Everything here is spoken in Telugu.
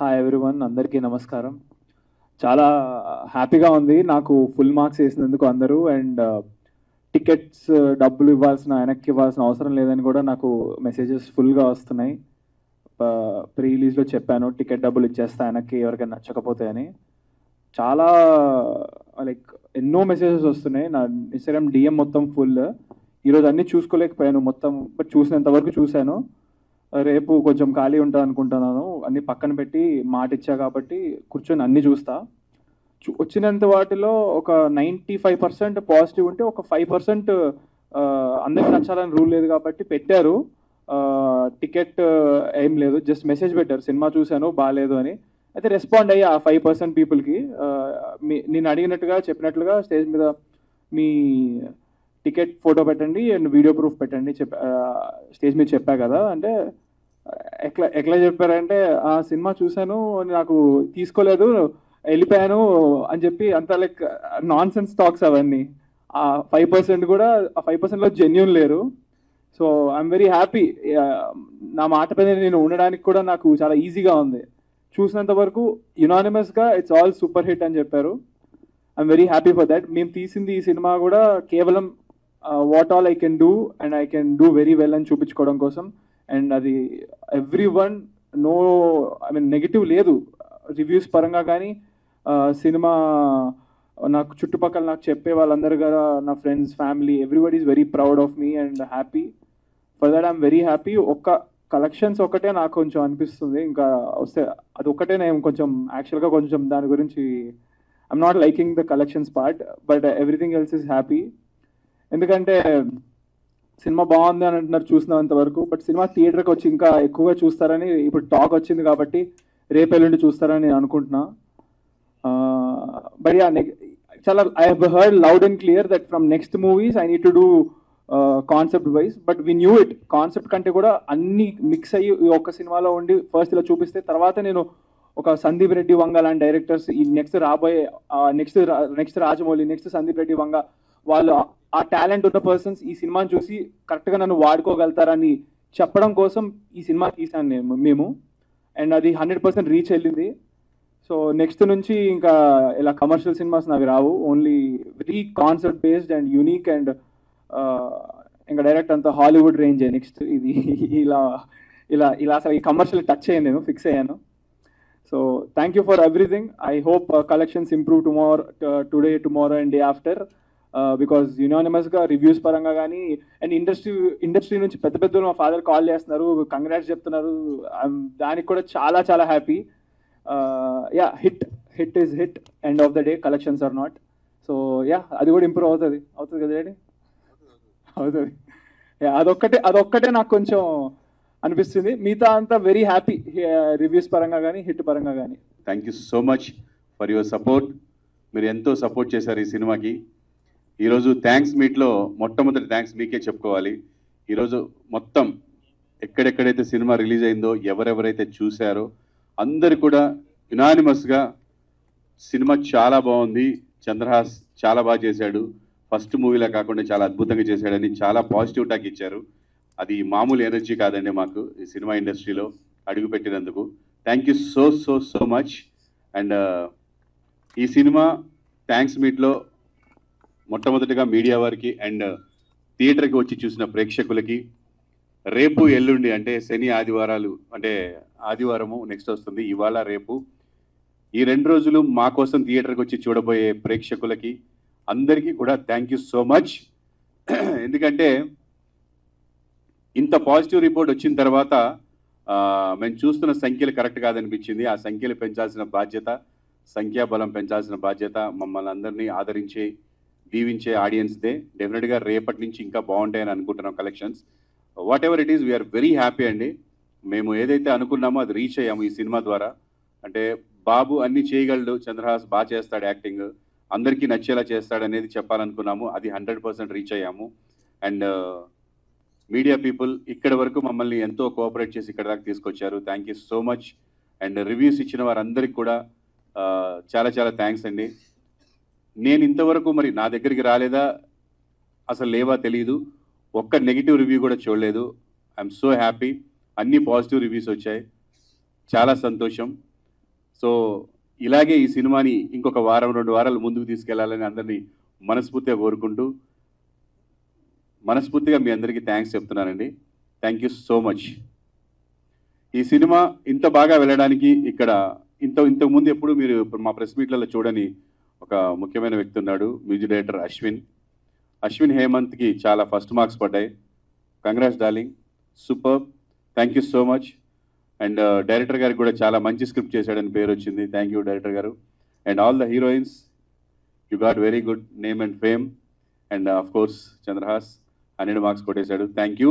హాయ్ ఎవ్రీవన్ అందరికీ నమస్కారం. చాలా హ్యాపీగా ఉంది నాకు ఫుల్ మార్క్స్ వేసినందుకు అందరూ అండ్ uh, టికెట్స్ డబ్బులు ఇవ్వాల్సిన వెనక్కి ఇవ్వాల్సిన అవసరం లేదని కూడా నాకు మెసేజెస్ ఫుల్గా వస్తున్నాయి. Uh, ప్రీ రిలీజ్లో చెప్పాను టికెట్ డబ్బులు ఇచ్చేస్తా వెనక్కి ఎవరికైనా నచ్చకపోతే అని. చాలా లైక్ ఎన్నో మెసేజెస్ వస్తున్నాయి. నా ఇన్స్టాగ్రామ్ డిఎం మొత్తం ఫుల్. ఈరోజు అన్నీ చూసుకోలేకపోయాను. మొత్తం బట్ చూసినంత వరకు చూశాను. రేపు కొంచెం ఖాళీ ఉంటా అనుకుంటున్నాను. అన్ని పక్కన పెట్టి మాట ఇచ్చా కాబట్టి కూర్చొని అన్ని చూస్తా. చూ- వచ్చినంత వాటిలో ఒక నైంటీ ఫైవ్ పర్సెంట్ పాజిటివ్ ఉంటే ఒక ఫైవ్ పర్సెంట్ అందరికి నచ్చాలని రూల్ లేదు కాబట్టి పెట్టారు. టికెట్ ఏం లేదు. జస్ట్ మెసేజ్ పెట్టారు. సినిమా చూశాను బాగాలేదు అని. అయితే రెస్పాండ్ అయ్యి ఆ ఫైవ్ పర్సెంట్ పీపుల్కి. నేను అడిగినట్టుగా చెప్పినట్లుగా స్టేజ్ మీద మీ టికెట్ ఫోటో పెట్టండి అండ్ వీడియో ప్రూఫ్ పెట్టండి చెప్ స్టేజ్ మీద చెప్పా కదా. అంటే ఎట్లా ఎట్లా చెప్పారంటే ఆ సినిమా చూశాను నాకు తీసుకోలేదు వెళ్ళిపోయాను అని చెప్పి అంత లైక్ నాన్ సెన్స్ టాక్స్ అవన్నీ. ఆ ఫైవ్ పర్సెంట్ కూడా ఆ ఫైవ్ పర్సెంట్లో జెన్యున్ లేరు. So I'm very happy. నా మాట పైన నేను ఉండడానికి కూడా నాకు చాలా ఈజీగా ఉంది. చూసినంత వరకు యునానిమస్గా ఇట్స్ ఆల్ సూపర్ హిట్ అని చెప్పారు. I'm very happy for that. మేము తీసింది ఈ సినిమా కూడా కేవలం what all I can do and I can do very well అని చూపించుకోవడం కోసం. అండ్ అది everyone know I mean negative లేదు. రివ్యూస్ పరంగా కానీ uh, సినిమా నాకు చుట్టుపక్కల నాకు చెప్పే వాళ్ళందరూ కదా నా friends family everybody is very proud of me and happy for that I'm very happy ఒక్క కలెక్షన్స్ ఒకటే నాకు కొంచెం అనిపిస్తుంది. ఇంకా వస్తే అది ఒకటే నేను కొంచెం యాక్చువల్గా కొంచెం దాని గురించి I'm not liking the collections part but everything else is happy ఎందుకంటే సినిమా బాగుంది అని అంటున్నారు చూసినంత వరకు బట్ సినిమా థియేటర్కి వచ్చి ఇంకా ఎక్కువగా చూస్తారని ఇప్పుడు టాక్ వచ్చింది కాబట్టి రేపు ఎల్లుండి చూస్తారని నేను అనుకుంటున్నా బట్ యా చాలా I heard loud and clear that from next movies I need to do concept wise but we knew it concept కంటే కూడా అన్ని మిక్స్ అయ్యి ఈ ఒక్క సినిమాలో ఉండి ఫస్ట్ ఇలా చూపిస్తే తర్వాత నేను ఒక సందీప్ రెడ్డి వంగ లాంటి డైరెక్టర్స్ ఈ నెక్స్ట్ రాబోయే next next Rajamouli next Sandeep Reddy Vanga వాళ్ళు ఆ- టాలెంట్ ఉన్న పర్సన్స్ ఈ సినిమాని చూసి కరెక్ట్గా నన్ను వాడుకోగలుగుతారని చెప్పడం కోసం ఈ సినిమా తీసాను నేను మేము. అండ్ అది హండ్రెడ్ పర్సెంట్ రీచ్ వెళ్ళింది. సో నెక్స్ట్ నుంచి ఇంకా ఇలా కమర్షియల్ సినిమాస్ నావి రావు. Only very concept based and unique and ఇంకా డైరెక్ట్ అంతా హాలీవుడ్ రేంజ్ నెక్స్ట్ ఇది ఇలా ఇలా ఇలా అసలు ఈ కమర్షియల్ టచ్ అయ్యాను నేను ఫిక్స్ అయ్యాను. So thank you for everything I hope collections improve tomorrow today tomorrow and day after because యునానిమస్గా reviews పరంగా కానీ అండ్ ఇండస్ట్రీ ఇండస్ట్రీ నుంచి పెద్ద పెద్దలు మా ఫాదర్ కాల్ చేస్తున్నారు కంగ్రాట్స్ చెప్తున్నారు. దానికి కూడా చాలా చాలా happy yeah hit hit is hit end of the day collections are not so yeah అది కూడా ఇంప్రూవ్ అవుతుంది. అవుతుంది కదా అండి అవుతుంది. యా అదొక్కటే అదొక్కటే నాకు కొంచెం అనిపిస్తుంది. మిగతా అంతా వెరీ హ్యాపీ రివ్యూస్ పరంగా కానీ హిట్ పరంగా కానీ thank you so much for your support మీరు ఎంతో సపోర్ట్ చేశారు ఈ సినిమాకి. ఈరోజు థ్యాంక్స్ మీట్లో మొట్టమొదటి థ్యాంక్స్ మీకే చెప్పుకోవాలి. ఈరోజు మొత్తం ఎక్కడెక్కడైతే సినిమా రిలీజ్ అయిందో ఎవరెవరైతే చూశారో అందరు కూడా యునానిమస్గా సినిమా చాలా బాగుంది. చంద్రహాస్ చాలా బాగా చేశాడు. ఫస్ట్ మూవీలా కాకుండా చాలా అద్భుతంగా చేశాడని చాలా పాజిటివ్ టాక్ ఇచ్చారు. అది మామూలు ఎనర్జీ కాదండి మాకు ఈ సినిమా ఇండస్ట్రీలో అడుగుపెట్టినందుకు thank you so so so much and uh, ఈ సినిమా థ్యాంక్స్ మీట్లో మొట్టమొదటిగా మీడియా వారికి అండ్ థియేటర్కి వచ్చి చూసిన ప్రేక్షకులకి రేపు ఎల్లుండి అంటే శని ఆదివారాలు అంటే ఆదివారము నెక్స్ట్ వస్తుంది ఇవాళ రేపు. ఈ రెండు రోజులు మా కోసం థియేటర్కి వచ్చి చూడబోయే ప్రేక్షకులకి అందరికీ కూడా థ్యాంక్ యూ సో మచ్ ఎందుకంటే ఇంత పాజిటివ్ రిపోర్ట్ వచ్చిన తర్వాత మేము చూస్తున్న సంఖ్యలు కరెక్ట్ కాదనిపించింది. ఆ సంఖ్యలు పెంచాల్సిన బాధ్యత సంఖ్యాబలం పెంచాల్సిన బాధ్యత మమ్మల్ని అందరినీ ఆదరించే దీవించే ఆడియన్స్దే డెఫినెట్గా రేపటి నుంచి ఇంకా బాగుంటాయని అనుకుంటున్నాం collections whatever it is we are very happy అండి. మేము ఏదైతే అనుకున్నామో అది రీచ్ అయ్యాము ఈ సినిమా ద్వారా. అంటే బాబు అన్ని చేయగలడు చంద్రహాస్ బాగా చేస్తాడు యాక్టింగ్ అందరికీ నచ్చేలా చేస్తాడు అనేది చెప్పాలనుకున్నాము. అది హండ్రెడ్ పర్సెంట్ రీచ్ అయ్యాము. అండ్ మీడియా పీపుల్ ఇక్కడ వరకు మమ్మల్ని ఎంతో కోఆపరేట్ చేసి ఇక్కడ దాకా తీసుకొచ్చారు. Thank you so much and reviews ఇచ్చిన వారందరికీ కూడా uh, చాలా చాలా థ్యాంక్స్ అండి. నేను ఇంతవరకు మరి నా దగ్గరికి రాలేదా? అసలు లేవా తెలియదు ఒక్క నెగిటివ్ రివ్యూ కూడా చూడలేదు. ఐఎమ్ సో హ్యాపీ అన్ని పాజిటివ్ రివ్యూస్ వచ్చాయి. చాలా సంతోషం. సో ఇలాగే ఈ సినిమాని ఇంకొక వారం రెండు వారాలు ముందుకు తీసుకెళ్ళాలని అందరినీ మనస్ఫూర్తిగా కోరుకుంటూ మనస్ఫూర్తిగా మీ అందరికీ థ్యాంక్స్ చెప్తున్నానండి. థ్యాంక్ యూ సో మచ్ ఈ సినిమా ఇంత బాగా వెళ్ళడానికి ఇక్కడ ఇంత ఇంతకు ముందు ఎప్పుడు మీరు మా ప్రెస్ మీట్లలో చూడని ఒక ముఖ్యమైన వ్యక్తి ఉన్నాడు మ్యూజిక్ డైరెక్టర్ అశ్విన్. అశ్విన్ హేమంత్కి చాలా ఫస్ట్ మార్క్స్ పడ్డాయి. Congrats darling super thank you so much and director గారికి కూడా చాలా మంచి స్క్రిప్ట్ చేశాడని పేరు వచ్చింది. థ్యాంక్ యూ డైరెక్టర్ గారు. And all the heroines you got very good name and fame and of course Chandrahas hundred marks కొట్టేశాడు. Thank you